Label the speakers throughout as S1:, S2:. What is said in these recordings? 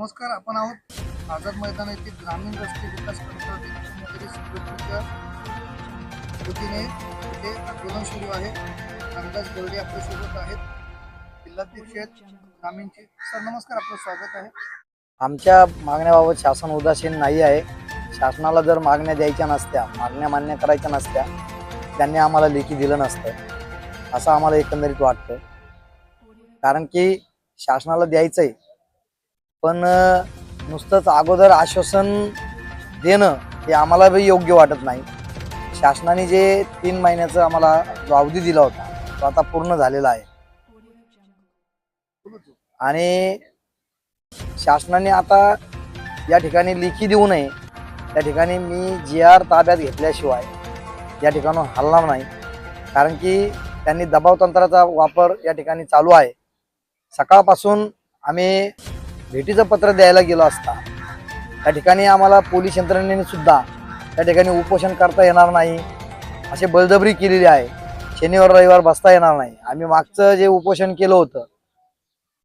S1: नमस्कार आपण आहोत आझाद मैदान येथील ग्रामीण रस्ते विकास संघटनेच्या वतीने ते आंदोलन सुरू आहे. रामदास गवडे आपल्यासोबत आहेत. जिल्हाध्यक्ष आहेत ग्रामीणचे. सर नमस्कार आपलं स्वागत आहे.
S2: आमच्या मागण्याबाबत शासन उदासीन नाही आहे. शासनाला जर मागण्या द्यायच्या नसत्या मागण्या मान्य करायच्या नसत्या त्यांनी आम्हाला लेखी दिलं नसतं. असं आम्हाला एकंदरीत वाटतं कारण की शासनाला द्यायचंय पण नुसतंच अगोदर आश्वासन देणं हे आम्हाला बी योग्य वाटत नाही. शासनाने जे तीन महिन्याचं आम्हाला जो अवधी दिला होता तो आता पूर्ण झालेला आहे. आणि शासनाने आता या ठिकाणी लेखी देऊ नये. त्या ठिकाणी मी जी आर ताब्यात घेतल्याशिवाय या ठिकाणून हलणार नाही. कारण की त्यांनी दबाव तंत्राचा वापर या ठिकाणी चालू आहे. सकाळपासून आम्ही भेटीचं पत्र द्यायला गेलो असता. त्या ठिकाणी आम्हाला पोलीस यंत्रणेने सुद्धा त्या ठिकाणी उपोषण करता येणार नाही असे बळजबरी केलेली आहे. शनिवार रविवार बसता येणार नाही. आम्ही मागचं जे उपोषण केलं होतं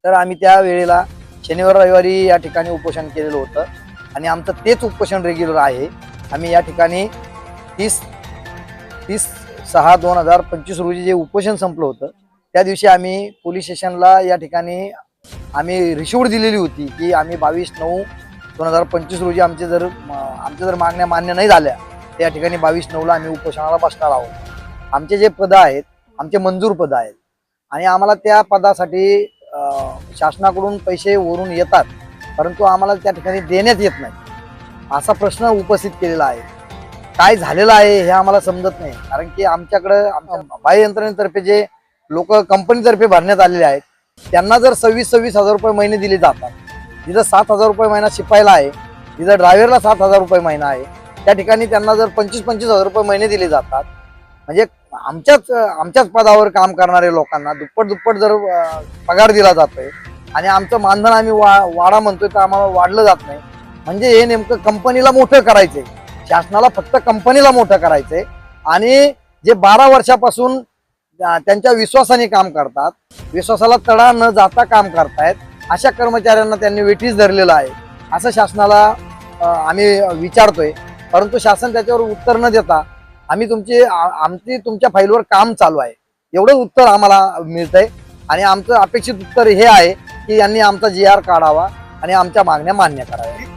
S2: तर आम्ही त्या वेळेला शनिवार रविवारी या ठिकाणी उपोषण केलेलं होतं. आणि आमचं तेच उपोषण रेग्युलर आहे. आम्ही या ठिकाणी तीस तीस सहा दोन हजार पंचवीस रोजी जे उपोषण संपलं होतं त्या दिवशी आम्ही पोलीस स्टेशनला या ठिकाणी आम्ही रिशिवड दिलेली होती की आम्ही बावीस नऊ दोन हजार पंचवीस रोजी आमचे जर आमच्या जर मागण्या मान्य नाही झाल्या त्या ठिकाणी बावीस नऊला आम्ही उपोषणाला बसणार आहोत. आमचे जे पदं आहेत आमचे मंजूर पदं आहेत. आणि आम्हाला त्या पदासाठी शासनाकडून पैसे वरून येतात परंतु आम्हाला त्या ठिकाणी देण्यात येत नाही. असा प्रश्न उपस्थित केलेला आहे. काय झालेलं आहे हे आम्हाला समजत नाही. कारण की आमच्याकडं आमच्या बाह्य यंत्रणेतर्फे जे लोक कंपनीतर्फे भरण्यात आलेले आहेत त्यांना जर सव्वीस सव्वीस हजार रुपये महिने दिले जातात जिथं सात हजार रुपये महिना शिपायला आहे जिथं ड्रायव्हरला सात हजार रुपये महिना आहे त्या ठिकाणी त्यांना जर पंचवीस पंचवीस हजार रुपये महिने दिले जातात म्हणजे आमच्याच आमच्याच पदावर काम करणारे लोकांना दुप्पट दुप्पट जर पगार दिला जातोय आणि आमचं मानधन आम्ही वा वाढा म्हणतोय तर आम्हाला वाढलं जात नाही. म्हणजे हे नेमकं कंपनीला मोठं करायचंय. शासनाला फक्त कंपनीला मोठं करायचंय. आणि जे बारा वर्षापासून त्यांच्या विश्वासाने काम करतात. विश्वासाला तडा न जाता काम करतायत. अशा कर्मचाऱ्यांना त्यांनी वेठीस धरलेलं आहे. असं शासनाला आम्ही विचारतोय. परंतु शासन त्याच्यावर उत्तर न देता आम्ही तुमची आमची तुमच्या फाईलवर काम चालू आहे. एवढं उत्तर आम्हाला मिळतंय. आणि आमचं अपेक्षित उत्तर हे आहे की यांनी आमचा जी आर काढावा आणि आमच्या मागण्या मान्य कराव्या